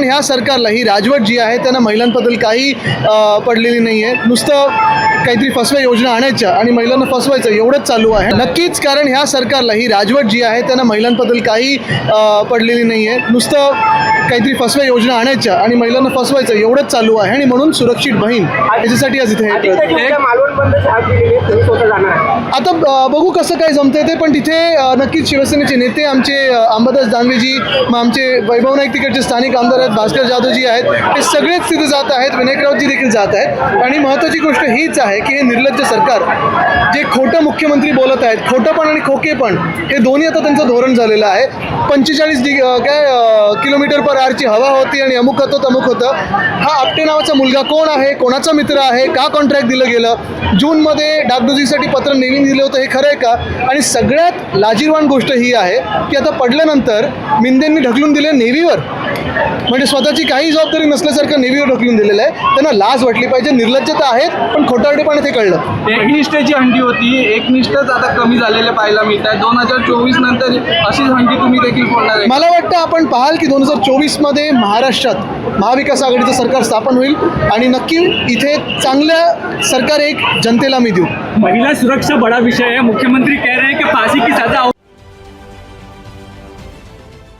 कारण ह्या सरकारला ही राजवट जी आहे त्यांना महिलांबद्दल काही पडलेली नाही आहे नुसतं काहीतरी फसव्या योजना आणायच्या आणि महिलांना फसवायचं एवढंच चालू आहे. नक्कीच कारण ह्या सरकारला ही राजवट जी आहे त्यांना महिलांबद्दल काही पडलेली नाही आहे नुसतं काहीतरी फसव्या योजना आणायच्या आणि महिलांना फसवायचं एवढंच चालू आहे. आणि म्हणून सुरक्षित बहीण याच्यासाठी आज इथे आता बघू कसं काय जमतंय ते पण तिथे नक्कीच शिवसेनेचे नेते आमचे अंबादास दानवेजी मग आमचे वैभव नाईक तिकडचे स्थानिक आमदार आहेत भास्कर जाधवजी आहेत हे सगळेच तिथे जात आहेत विनायकरावजी देखील जात आहेत. आणि महत्त्वाची गोष्ट हीच आहे की हे निर्लज्ज सरकार जे खोटं मुख्यमंत्री बोलत आहेत खोटंपण आणि खोकेपण हे दोन्ही आता त्यांचं धोरण झालेलं आहे. पंचेचाळीस डिग काय किलोमीटर पर आरची हवा होती आणि अमुक होतं तमुक होतं. हा आपटे नावाचा मुलगा कोण आहे कोणाचा मित्र आहे का कॉन्ट्रॅक्ट दिलं गेलं? जूनमध्ये डागडुजीसाठी पत्र नेव्हीन दिलं होतं हे खरं आहे का? आणि सगळ्यात लाजीरवान गोष्ट ही आहे की आता पडल्यानंतर मिंदेंनी ढकलून दिले नेव्हीवर. म्हणजे स्वतःची काही जबाबदारी नसल्यासारखं नेव्हीवर ढकलून दिलेलं आहे. त्यांना लाज वाटली पाहिजे निर्लज्जता आहेत पण खोटारडेपणे ते कळलं. एकनिष्ठेची हंडी होती. एकनिष्ठच आता कमी झालेले पाहायला मिळत आहे दोन हजार चोवीस नंतर अशीच हंडी तुम्ही देखील फोडणार आहे. मला वाटतं आपण पाहाल की दोन हजार चोवीसमध्ये महाराष्ट्रात महाविकास आघाडीचं सरकार स्थापन होईल आणि नक्की इथे चांगलं सरकार एक जनतेला मी देऊ. महिला सुरक्षा बड़ा विषय है मुख्यमंत्री कह रहे हैं कि फांसी की सजा